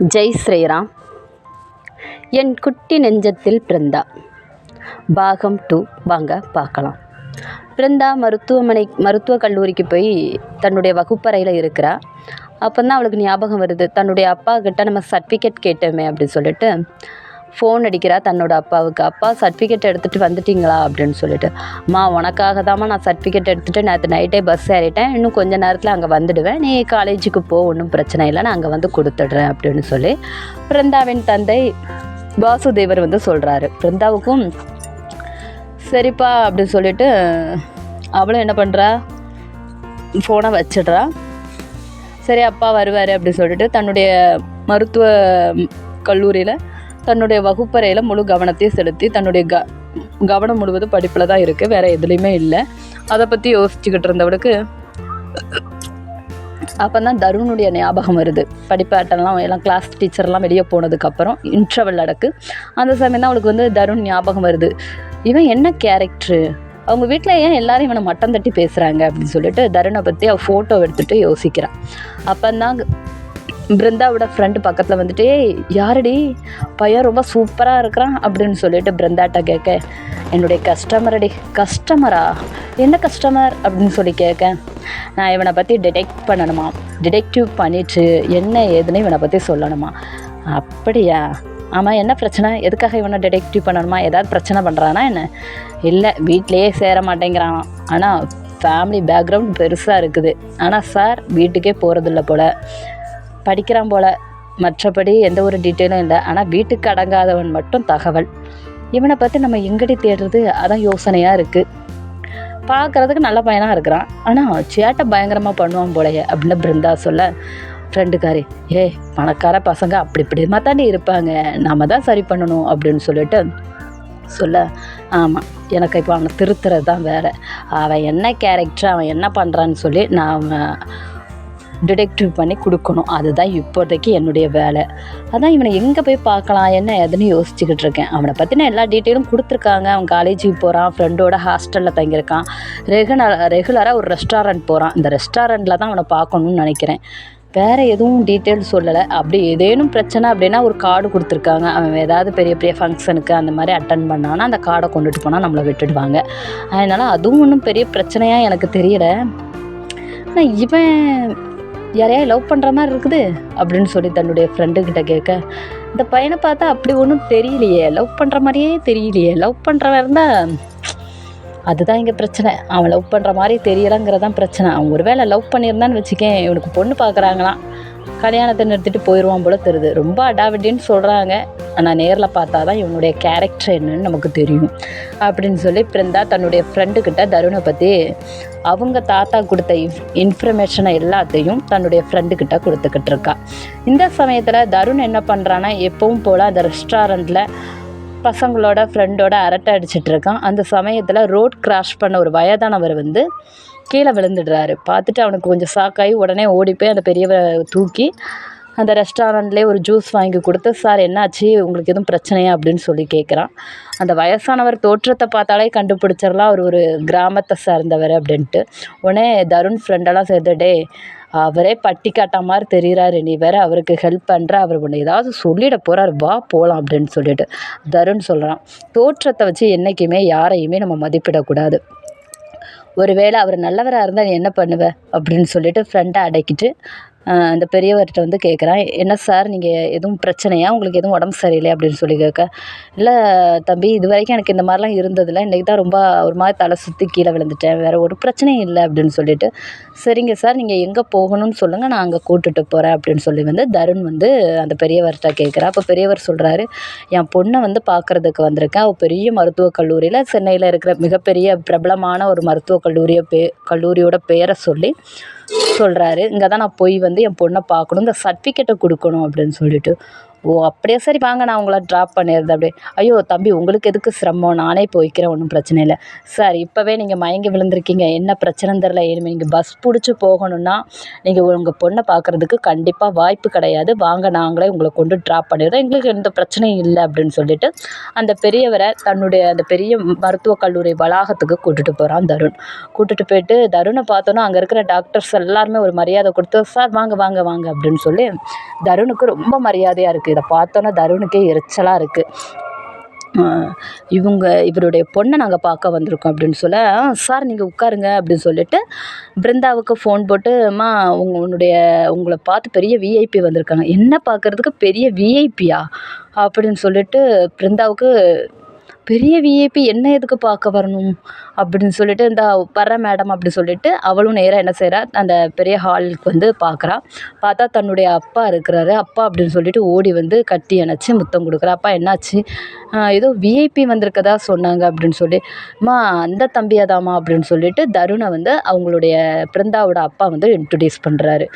ஜெய் ஸ்ரீராம். என் குட்டி நெஞ்சத்தில் பிருந்தா பாகம் டூ வாங்க பார்க்கலாம். பிருந்தா மருத்துவமனை மருத்துவக் கல்லூரிக்கு போய் தன்னுடைய வகுப்பறையில் இருக்கிறா. அப்போ தான் அவளுக்கு ஞாபகம் வருது தன்னுடைய அப்பா கிட்ட நம்ம சர்டிஃபிகேட் கேட்டோமே அப்படின்னு சொல்லிட்டு. ஃபோன் அடிக்கிறா தன்னோட அப்பாவுக்கு. அப்பா சர்டிஃபிகேட் எடுத்துகிட்டு வந்துட்டீங்களா? அப்படின்னு சொல்லிட்டு. அம்மா உனக்காக தாம்மா நான் சர்டிஃபிகேட் எடுத்துகிட்டு நேற்று நைட்டே பஸ் ஏறிட்டேன். இன்னும் கொஞ்ச நேரத்தில் அங்கே வந்துடுவேன். நீ காலேஜுக்கு போ ஒன்றும் பிரச்சனை இல்லை. நான் அங்கே வந்து கொடுத்துட்றேன் அப்படின்னு சொல்லி பிருந்தாவின் தந்தை வாசுதேவர் வந்து சொல்கிறாரு பிருந்தாவுக்கும் சரிப்பா அப்படின்னு சொல்லிட்டு அவளும் என்ன பண்ணுறா ஃபோனை வச்சிடுறா. சரி அப்பா வருவார் அப்படின்னு சொல்லிட்டு தன்னுடைய மருத்துவ கல்லூரியில் தன்னுடைய வகுப்பறையில் முழு கவனத்தையும் செலுத்தி தன்னுடைய க கவனம் முழுவதும் படிப்பில் தான் இருக்குது வேறு எதுலேயுமே இல்லை. அதை பற்றி யோசிச்சுக்கிட்டு இருந்தவளுக்கு அப்போ தான் தருணுடைய ஞாபகம் வருது. படிப்பாட்டெல்லாம் எல்லாம் கிளாஸ் டீச்சர்லாம் வெளியே போனதுக்கப்புறம் இன்ட்ரவல் நடக்கு. அந்த சமயம் தான் அவளுக்கு வந்து தருண் ஞாபகம் வருது. இவன் என்ன கேரக்டரு அவங்க வீட்டில் ஏன் எல்லாரும் இவனை மட்டம் தட்டி பேசுகிறாங்க அப்படின்னு சொல்லிட்டு தருணை பற்றி அவள் ஃபோட்டோ எடுத்துகிட்டு யோசிக்கிறான் அப்போ தான் பிருந்தாவோட ஃப்ரெண்டு பக்கத்தில் வந்துட்டு யாரடி? பையன் ரொம்ப சூப்பராக இருக்கிறான் அப்படின்னு சொல்லிட்டு பிருந்தாட்ட கேட்க என்னுடைய கஸ்டமரடி கஸ்டமரா என்ன கஸ்டமர் அப்படின்னு சொல்லி கேட்க நான் இவனை பற்றி டிடெக்ட் பண்ணணுமா? டிடெக்டிவ் பண்ணிட்டு என்ன ஏதுன்னு இவனை பற்றி சொல்லணுமா? அப்படியா? ஆமாம் என்ன பிரச்சனை? எதுக்காக இவனை டிடெக்டிவ் பண்ணணுமா? ஏதாவது பிரச்சனை பண்ணுறானா என்ன? இல்லை வீட்டிலையே சேர மாட்டேங்கிறான். ஆனால் ஃபேமிலி பேக்ரவுண்ட் பெருசாக இருக்குது. ஆனால் சார் வீட்டுக்கே போகிறதில்ல போல். படிக்கிறான் போல். மற்றபடி எந்த ஒரு டீட்டெயிலும் இல்லை. ஆனால் வீட்டுக்கு அடங்காதவன் மட்டும் தகவல். இவனை பற்றி நம்ம எங்கடி தேடுறது? அதான் யோசனையாக இருக்குது பார்க்குறதுக்கு நல்ல பையனாக இருக்கிறான். ஆனால் சேட்டை பயங்கரமாக பண்ணுவான் போலயே அப்படின்னு பிருந்தா சொல்ல ஃப்ரெண்டுக்காரி ஏ பணக்கார பசங்க அப்படி இப்படிமா தாண்டி இருப்பாங்க. நம்ம தான் சரி பண்ணணும். அப்படின்னு சொல்லிட்டு சொல்ல ஆமாம் எனக்கு இப்போ அவனை திருத்துறது தான் வேறு. அவன் என்ன கேரக்டர் அவன் என்ன பண்ணுறான்னு சொல்லி நான் அவன் டிடெக்டிவ் பண்ணி கொடுக்கணும். அதுதான் இப்போதைக்கு என்னுடைய வேலை. அதான் இவனை எங்கே போய் பார்க்கலாம் என்ன ஏதுன்னு யோசிச்சுக்கிட்டு இருக்கேன். அவனை பற்றின எல்லா டீட்டெயிலும் கொடுத்துருக்காங்க. அவன் காலேஜுக்கு போகிறான் ஃப்ரெண்டோட ஹாஸ்டலில் தங்கியிருக்கான். ரெகுலர் ரெகுலராக ஒரு ரெஸ்டாரண்ட் போகிறான் இந்த ரெஸ்டாரண்ட்டில் தான் அவனை பார்க்கணுன்னு நினைக்கிறேன். வேறு எதுவும் டீட்டெயில் சொல்லலை. அப்படி ஏதேனும் பிரச்சனை அப்படின்னா ஒரு கார்டு கொடுத்துருக்காங்க. அவன் ஏதாவது பெரிய பெரிய ஃபங்க்ஷனுக்கு அந்த மாதிரி அட்டன் பண்ணான்னா அந்த கார்டை கொண்டுட்டு போனால் நம்மளை விட்டுடுவாங்க. அதனால் அதுவும் ஒன்றும் பெரிய பிரச்சனையாக எனக்கு தெரியல. ஆனால் இவன் யாரையா லவ் பண்ணுற மாதிரி இருக்குது? அப்படின்னு சொல்லி தன்னுடைய ஃப்ரெண்டுக்கிட்ட கேட்க இந்த பையனை பார்த்தா அப்படி ஒன்றும் தெரியலையே லவ் பண்ணுற மாதிரியே தெரியலையே லவ் பண்ணுறவன் இருந்தால் அதுதான் இங்கே பிரச்சனை. அவன் லவ் பண்ணுற மாதிரி தெரியலங்கிறதான் பிரச்சனை. அவன் ஒரு வேளை லவ் பண்ணியிருந்தான்னு வச்சுக்கேன் இவனுக்கு பொண்ணு பார்க்குறாங்களாம். கல்யாணத்தை நிறுத்திட்டு போயிடுவான் போல தெரியுது. ரொம்ப அடாவடின்னு சொல்கிறாங்க ஆனால் நேரில் பார்த்தா தான் இவனுடைய கேரக்டர் என்னன்னு நமக்கு தெரியும். அப்படின்னு சொல்லி பிருந்தா தன்னுடைய ஃப்ரெண்டுக்கிட்ட தருணை பற்றி அவங்க தாத்தா கொடுத்த இன்ஃபர்மேஷனை எல்லாத்தையும் தன்னுடைய ஃப்ரெண்டுக்கிட்ட கொடுத்துக்கிட்டு இருக்கா. இந்த சமயத்தில் தருண் என்ன பண்ணுறான்னா எப்பவும் போல் அந்த ரெஸ்டாரண்ட்டில் பசங்களோட ஃப்ரெண்டோட அரட்டை அடிச்சிட்டு இருக்கான். அந்த சமயத்தில் ரோட் கிராஷ் பண்ண ஒரு வயதானவர் வந்து கீழே விழுந்துடுறாரு. பார்த்துட்டு அவனுக்கு கொஞ்சம் சாக்காகி உடனே ஓடி போய் அந்த பெரியவரை தூக்கி அந்த ரெஸ்டாரண்ட்லேயே ஒரு ஜூஸ் வாங்கி கொடுத்து சார் என்னாச்சு? உங்களுக்கு எதுவும் பிரச்சனையா? அப்படின்னு சொல்லி கேட்குறான். அந்த வயசானவர் தோற்றத்தை பார்த்தாலே கண்டுபிடிச்சிடலாம். அவர் ஒரு கிராமத்தை சார்ந்தவர் அப்படின்ட்டு. உடனே தருண் ஃப்ரெண்டெல்லாம் சேர்ந்து டே அவரே பட்டி காட்டா மாதிரி தெரிகிறாரு நீ வேற அவருக்கு ஹெல்ப் பண்ணுற அவர் ஒன்று ஏதாவது சொல்லிட போகிறார் வா போகலாம் அப்படின்னு சொல்லிட்டு தருண் சொல்கிறான் தோற்றத்தை வச்சு என்றைக்குமே யாரையுமே நம்ம மதிப்பிடக்கூடாது. ஒருவேளை அவர் நல்லவராக இருந்தால் நீ என்ன பண்ணுவ? அப்படின்னு சொல்லிட்டு ஃப்ரெண்டை அடக்கிட்டு அந்த பெரியவர்கிட்ட வந்து கேட்குறான் என்ன சார் நீங்கள் எதுவும் பிரச்சனையா? உங்களுக்கு எதுவும் உடம்பு சரியில்லை அப்படின்னு சொல்லி கேட்க இல்லை தம்பி இது வரைக்கும் எனக்கு இந்த மாதிரிலாம் இருந்ததில்லை. இன்றைக்கி தான் ரொம்ப ஒரு மாதிரி தலை சுற்றி கீழே விழுந்துட்டேன். வேறு ஒரு பிரச்சனையும் இல்லை அப்படின்னு சொல்லிட்டு சரிங்க சார் நீங்கள் எங்கே போகணும்னு சொல்லுங்கள் நான் அங்கே கூட்டுட்டு போகிறேன் அப்படின்னு சொல்லி வந்து தருண் வந்து அந்த பெரியவர்கிட்ட கேட்குறா அப்போ பெரியவர் சொல்கிறாரு என் பொண்ணை வந்து பார்க்குறதுக்கு வந்திருக்கேன். அவள் பெரிய மருத்துவக் கல்லூரியில் சென்னையில் இருக்கிற மிகப்பெரிய பிரபலமான ஒரு மருத்துவக் கல்லூரியை பே கல்லூரியோட பேரை சொல்லி சொல்கிறாரு இங்கே தான் நான் போய் வந்து என் பொண்ணை பார்க்கணும் இந்த சர்டிஃபிகேட்டை கொடுக்கணும் அப்படின்னு சொல்லிட்டு ஓ அப்படியா? சரி வாங்க நான் உங்களை ட்ராப் பண்ணிடுறேன் அப்படியே. ஐயோ தம்பி உங்களுக்கு எதுக்கு சிரமம்? நானே போய்க்கிறேன் ஒன்றும் பிரச்சனை இல்லை. சார் இப்போவே நீங்கள் மயங்கி விழுந்திருக்கீங்க. என்ன பிரச்சனைன்னு தெரில இனிமேல் நீங்கள் பஸ் பிடிச்சி போகணுன்னா நீங்கள் உங்கள் பொண்ணை பார்க்குறதுக்கு கண்டிப்பாக வாய்ப்பு கிடையாது. வாங்க நாங்களே உங்களை கொண்டு ட்ராப் பண்ணிடுறோம். எங்களுக்கு எந்த பிரச்சனையும் இல்லை அப்படின்னு சொல்லிட்டு அந்த பெரியவரை தன்னுடைய அந்த பெரிய மருத்துவக் கல்லூரி வளாகத்துக்கு கூட்டிட்டு போகிறான் தருண். கூட்டிட்டு போயிட்டு தருணை பார்த்தோன்னா அங்கே இருக்கிற டாக்டர்ஸ் எல்லாருமே ஒரு மரியாதை கொடுத்து சார் வாங்க வாங்க வாங்க அப்படின்னு சொல்லி தருணுக்கு ரொம்ப மரியாதையாக இருக்குது இதை பார்த்தோன்னா தருணுக்கே எரிச்சலாக இருக்குது இவங்க இவருடைய பொண்ணை நாங்கள் பார்க்க வந்திருக்கோம் அப்படின்னு சொல்ல சார் நீங்கள் உட்காருங்க அப்படின்னு சொல்லிட்டு பிருந்தாவுக்கு ஃபோன் போட்டு அம்மா உங்க உன்னுடைய உங்களை பார்த்து பெரிய விஐபி வந்திருக்காங்க. என்ன பார்க்குறதுக்கு பெரிய விஐபியா அப்படின்னு சொல்லிட்டு பிருந்தாவுக்கு பெரிய விஐபி என்ன எதுக்கு பார்க்க வரணும் அப்படின்னு சொல்லிட்டு இந்த வர்ற மேடம் அப்படி சொல்லிட்டு அவளும் நேராக என்ன செய்கிறா அந்த பெரிய ஹாலுக்கு வந்து பார்க்குறா. பார்த்தா தன்னுடைய அப்பா இருக்கிறாரு. அப்பா அப்படின்னு சொல்லிட்டு ஓடி வந்து கட்டி அணைச்சி முத்தம் கொடுக்குறா. அப்பா என்னாச்சு? ஏதோ விஐபி வந்திருக்கதா சொன்னாங்க அப்படின்னு சொல்லி. அம்மா அந்த தம்பியாதாம்மா அப்படின்னு சொல்லிட்டு தருணை வந்து அவங்களுடைய பிருந்தாவோட அப்பா வந்து இன்ட்ரடியூஸ் பண்ணுறாரு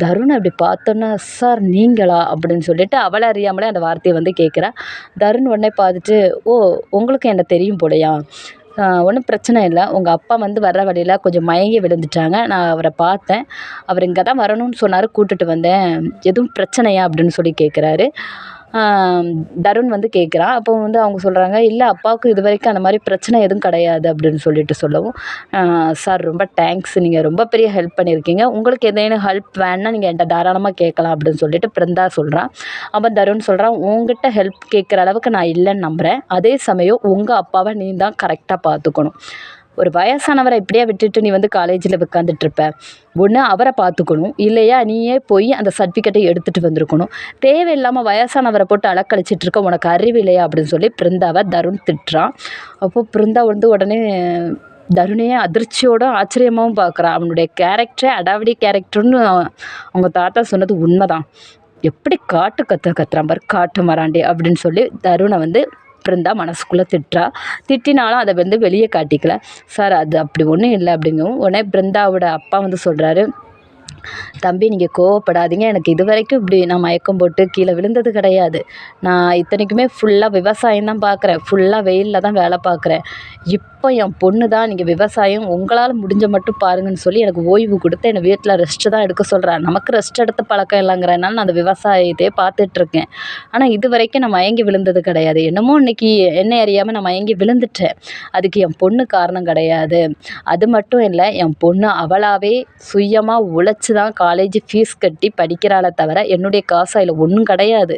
தருணை அப்படி பார்த்தோன்னா சார் நீங்களா? அப்படின்னு சொல்லிட்டு அவளை அறியாமலே அந்த வார்த்தையை வந்து கேட்குறா தருண் உடனே பார்த்துட்டு ஓ உங்களுக்கு என்ன தெரியும் போலையா? ஒன்றும் பிரச்சனை இல்லை. உங்கள் அப்பா வந்து வர்ற வழியில் கொஞ்சம் மயங்கி விழுந்துட்டாங்க. நான் அவரை பார்த்தேன். அவர் இங்கே தான் வரணும்னு சொன்னார் கூட்டிட்டு வந்தேன். எதுவும் பிரச்சனையா? அப்படின்னு சொல்லி கேட்குறாரு தருண் வந்து கேட்குறான் அப்போ வந்து அவங்க சொல்கிறாங்க இல்லை அப்பாவுக்கு இது வரைக்கும் அந்த மாதிரி பிரச்சனை எதுவும் கிடையாது அப்படின்னு சொல்லிட்டு சொல்லவும் சார் ரொம்ப தேங்க்ஸ் நீங்கள் ரொம்ப பெரிய ஹெல்ப் பண்ணியிருக்கீங்க. உங்களுக்கு எதேனும் ஹெல்ப் வேணுன்னா நீங்கள் என்கிட்ட தாராளமாக கேட்கலாம் அப்படின்னு சொல்லிட்டு பிருந்தா சொல்கிறான் அப்போ தருண் சொல்கிறான் உங்ககிட்ட ஹெல்ப் கேட்குற அளவுக்கு நான் இல்லைன்னு நம்புகிறேன் அதே சமயம் உங்கள் அப்பாவை நீ தான் கரெக்டாக பார்த்துக்கணும். ஒரு வயசானவரை இப்படியே விட்டுட்டு நீ வந்து காலேஜில் உட்காந்துட்ருப்ப ஒன்று அவரை பார்த்துக்கணும். இல்லையா நீயே போய் அந்த சர்டிஃபிகேட்டை எடுத்துகிட்டு வந்திருக்கணும். தேவையில்லாமல் வயசானவரை போட்டு அலக்கழிச்சிட்டு இருக்க உனக்கு அறிவு இல்லையா அப்படின்னு சொல்லி பிருந்தாவை தருண் திட்டுறான். அப்போது பிருந்தா வந்து உடனே தருணையே அதிர்ச்சியோட ஆச்சரியமாகவும் பார்க்குறான் அவனுடைய கேரக்டரே அடாவடி கேரக்டர்னு அவங்க தாத்தா சொன்னது உண்மைதான். எப்படி காட்டு கத்த கத்துறான் காட்டு மராண்டி அப்படின்னு சொல்லி தருணை வந்து பிருந்தா மனசுக்குள்ளே திட்டுறா. திட்டினாலும் அதை வந்து வெளியே காட்டிக்கல. சார் அது அப்படி ஒன்றும் இல்லை அப்படிங்கவும் உடனே பிருந்தாவோட அப்பா வந்து சொல்கிறாரு தம்பி நீங்கள் கோவப்படாதீங்க. எனக்கு இது வரைக்கும் இப்படி நான் மயக்கம் போட்டு கீழே விழுந்தது கிடையாது. நான் இத்தனைக்குமே ஃபுல்லாக விவசாயம் தான் பார்க்குறேன். ஃபுல்லாக வெயிலில் தான் வேலை பார்க்குறேன். இப்போ என் பொண்ணு தான் நீங்கள் விவசாயம் உங்களால் முடிஞ்ச மட்டும் பாருங்கன்னு சொல்லி எனக்கு ஓய்வு கொடுத்து என்னை வீட்டில் ரெஸ்ட்டு தான் எடுக்க சொல்கிறேன் நமக்கு ரெஸ்ட் எடுத்த பழக்கம் இல்லைங்கிறனால நான் அந்த விவசாயத்தையே பார்த்துட்ருக்கேன். ஆனால் இது வரைக்கும் நான் மயங்கி விழுந்தது கிடையாது. என்னமோ இன்னைக்கு என்ன அறியாமல் நான் மயங்கி விழுந்துட்டேன். அதுக்கு என் பொண்ணு காரணம் கிடையாது. அது மட்டும் இல்லை என் பொண்ணு அவளாகவே சுயமாக உழைச்சி தான் காலேஜ் ஃபீஸ் கட்டி படிக்கிறாளே தவிர என்னுடைய காசு அதில் ஒன்றும் கிடையாது.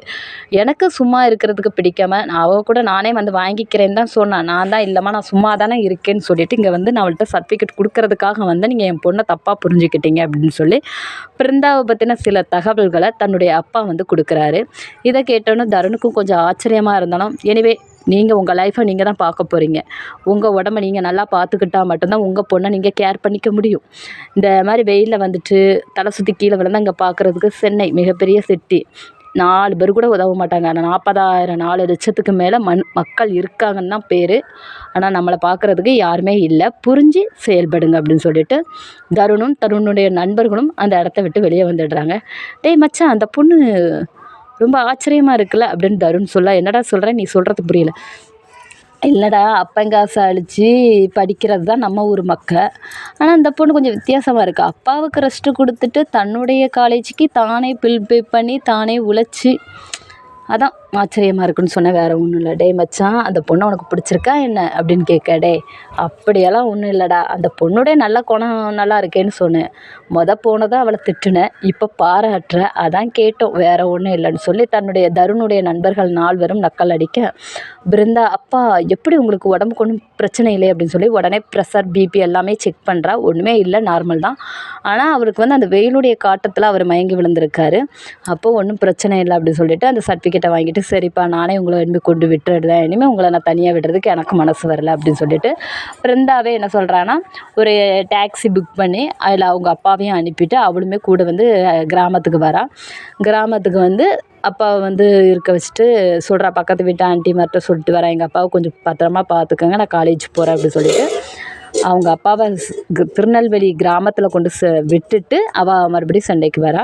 எனக்கு சும்மா இருக்கிறதுக்கு பிடிக்காம நான் அவள் கூட நானே வந்து வாங்கிக்கிறேன்னு தான் சொன்னான் நான் தான் இல்லைம்மா நான் சும்மா தானே இருக்கேன்னு சொல்லிட்டு இங்கே வந்து நான் அவள்கிட்ட சர்டிஃபிகேட் கொடுக்கறதுக்காக வந்து நீங்கள் என் பொண்ணை தப்பாக புரிஞ்சுக்கிட்டீங்க அப்படின்னு சொல்லி பிருந்தாவை பற்றின சில தகவல்களை தன்னுடைய அப்பா வந்து கொடுக்குறாரு. இதை கேட்டோன்னே தருணுக்கும் கொஞ்சம் ஆச்சரியமாக இருந்தாலும் எனிவே நீங்கள் உங்கள் லைஃப்பை நீங்கள் தான் பார்க்க போகிறீங்க உங்கள் உடம்ப நீங்கள் நல்லா பார்த்துக்கிட்டா மட்டும்தான் உங்கள் பொண்ணை நீங்கள் கேர் பண்ணிக்க முடியும். இந்த மாதிரி வெயிலில் வந்துட்டு தலை சுற்றி கீழே விழுந்து இங்கே பார்க்குறதுக்கு சென்னை மிகப்பெரிய சிட்டி நாலு பேர் கூட உதவ மாட்டாங்க. ஆனால் நாற்பதாயிரம் நாலு லட்சத்துக்கு மேலே மண் மக்கள் இருக்காங்கன்னு தான் பேர். ஆனால் நம்மளை பார்க்குறதுக்கு யாருமே இல்லை. புரிஞ்சு செயல்படுங்க அப்படின்னு சொல்லிட்டு தருணும் தருணுடைய நண்பர்களும் அந்த இடத்த விட்டு வெளியே வந்துடுறாங்க. டேய் மச்சான் அந்த பொண்ணு ரொம்ப ஆச்சரியமாக இருக்குல்ல அப்படின்னு தருண் சொல்ல என்னடா சொல்கிறேன் நீ சொல்கிறது புரியல. இல்லைடா அப்பங்காசு அழித்து படிக்கிறது தான் நம்ம ஊர் மக்கள். ஆனால் இந்த பொண்ணு கொஞ்சம் வித்தியாசமாக இருக்குது அப்பாவுக்கு ரெஸ்ட்டு கொடுத்துட்டு தன்னுடைய காலேஜுக்கு தானே பில் பே பண்ணி தானே உழைச்சி அதான் ஆச்சரியமாக இருக்குன்னு சொன்னேன் வேறு ஒன்றும் இல்லை. டே மச்சான் அந்த பொண்ணை உனக்கு பிடிச்சிருக்கா என்ன? அப்படின்னு கேட்க டே அப்படியெல்லாம் ஒன்றும் இல்லைடா. அந்த பொண்ணுடைய நல்ல குணம் நல்லா இருக்கேன்னு சொன்னேன். மொதல் போனதான் அவளை திட்டுனேன். இப்போ பாராட்டுற. அதான் கேட்டோம். வேறு ஒன்றும் இல்லைன்னு சொல்லி தன்னுடைய தருணுடைய நண்பர்கள் நால்வரும் நக்கல் அடிக்க பிருந்தா அப்பா எப்படி உங்களுக்கு உடம்புக்கு ஒன்றும் பிரச்சனை இல்லை அப்படின்னு சொல்லி உடனே ப்ரெஷர் பிபி எல்லாமே செக் பண்ணுறா ஒன்றுமே இல்லை நார்மல் தான். ஆனால் அவருக்கு வந்து அந்த வெயிலுடைய காட்டத்தில் அவர் மயங்கி விழுந்திருக்காரு. அப்போது ஒன்றும் பிரச்சனை இல்லை அப்படின்னு சொல்லிட்டு அந்த சர்டிஃபிகேட்டை வாங்கிட்டு சரிப்பா நானே உங்களை அன்பு கொண்டு விட்டுறேன் இனிமேல் உங்களை நான் தனியாக விடுறதுக்கு எனக்கு மனசு வரல அப்படின்னு சொல்லிட்டு பிருந்தாவே என்ன சொல்கிறான்னா ஒரு டாக்ஸி புக் பண்ணி அதில் அவங்க அப்பாவையும் அனுப்பிட்டு அவளுமே கூட வந்து கிராமத்துக்கு வரான் கிராமத்துக்கு வந்து அப்பாவை வந்து இருக்க வச்சுட்டு சொல்கிறா பக்கத்து வீட்டு ஆண்டி மட்டும் சொல்லிட்டு வரேன் எங்கள் அப்பாவை கொஞ்சம் பத்திரமா பார்த்துக்கோங்க நான் காலேஜ் போகிறேன் அப்படின்னு சொல்லிட்டு. அவங்க அப்பாவை திருநெல்வேலி கிராமத்தில் கொண்டு ச விட்டுட்டு அவள் மறுபடியும் சண்டைக்கு வரா.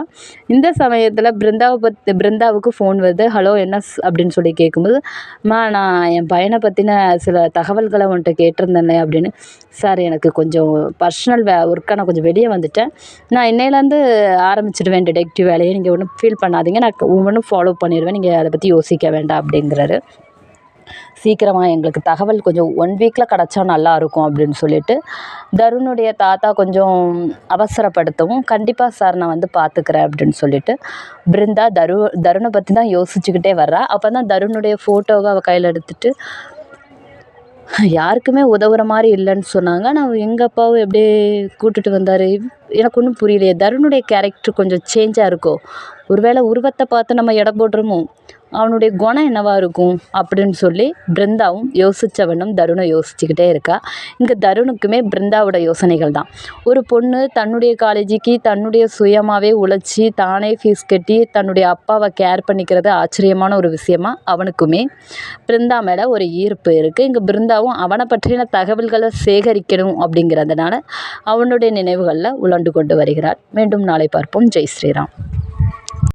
இந்த சமயத்தில் பிருந்தாவை பற்றி பிருந்தாவுக்கு ஃபோன் வருது ஹலோ என்ன அப்படின்னு சொல்லி கேட்கும்போது அம்மா நான் என் பையனை பற்றின சில தகவல்களை உன்கிட்ட கேட்டிருந்தேனே அப்படின்னு. சார் எனக்கு கொஞ்சம் பர்சனல் வே ஒர்க்காக நான் கொஞ்சம் வெளியே வந்துட்டேன். நான் இன்னையிலேருந்து ஆரம்பிச்சிடுவேன் டிடெக்டிவ் வேலையை. நீங்கள் ஒன்றும் ஃபீல் பண்ணாதீங்க. நான் ஒவ்வொன்றும் ஃபாலோ பண்ணிடுவேன். நீங்கள் அதை பற்றி யோசிக்க வேண்டாம் அப்படிங்கிறாரு. சீக்கிரமாக எங்களுக்கு தகவல் கொஞ்சம் ஒன் வீக்கில் கிடச்சா நல்லா இருக்கும் அப்படின்னு சொல்லிட்டு தருணுடைய தாத்தா கொஞ்சம் அவசரப்படுத்தவும் கண்டிப்பாக சார் நான் வந்து பார்த்துக்கிறேன் அப்படின்னு சொல்லிட்டு பிருந்தா தரு தருணை பற்றி தான் யோசிச்சுக்கிட்டே வர்றா. அப்போ தான் தருணுடைய ஃபோட்டோவை அவள் கையில் எடுத்துட்டு யாருக்குமே உதவுற மாதிரி இல்லைன்னு சொன்னாங்க. நான் எங்கள் அப்பாவும் எப்படியே கூட்டுட்டு வந்தார். எனக்கு ஒன்றும் புரியலையே. தருணுடைய கேரக்டர் கொஞ்சம் சேஞ்சாக இருக்கோ? ஒருவேளை உருவத்தை பார்த்து நம்ம எடை போடுறோமோ? அவனுடைய குணம் என்னவாக இருக்கும்? அப்படின்னு சொல்லி பிருந்தாவும் யோசித்தவனும் தருணை யோசிச்சுக்கிட்டே இருக்கா. இங்கே தருணுக்குமே பிருந்தாவோட யோசனைகள் தான். ஒரு பொண்ணு தன்னுடைய காலேஜுக்கு தன்னுடைய சுயமாகவே உழைச்சி தானே ஃபீஸ் கட்டி தன்னுடைய அப்பாவை கேர் பண்ணிக்கிறது ஆச்சரியமான ஒரு விஷயமா அவனுக்குமே பிருந்தா மேலே ஒரு ஈர்ப்பு இருக்குது இங்கே பிருந்தாவும் அவனை பற்றின தகவல்களை சேகரிக்கணும் அப்படிங்கிறதுனால அவனுடைய நினைவுகளில் உழண்டு கொண்டு வருகிறார். மீண்டும் நாளை பார்ப்போம். ஜெய் ஸ்ரீராம்.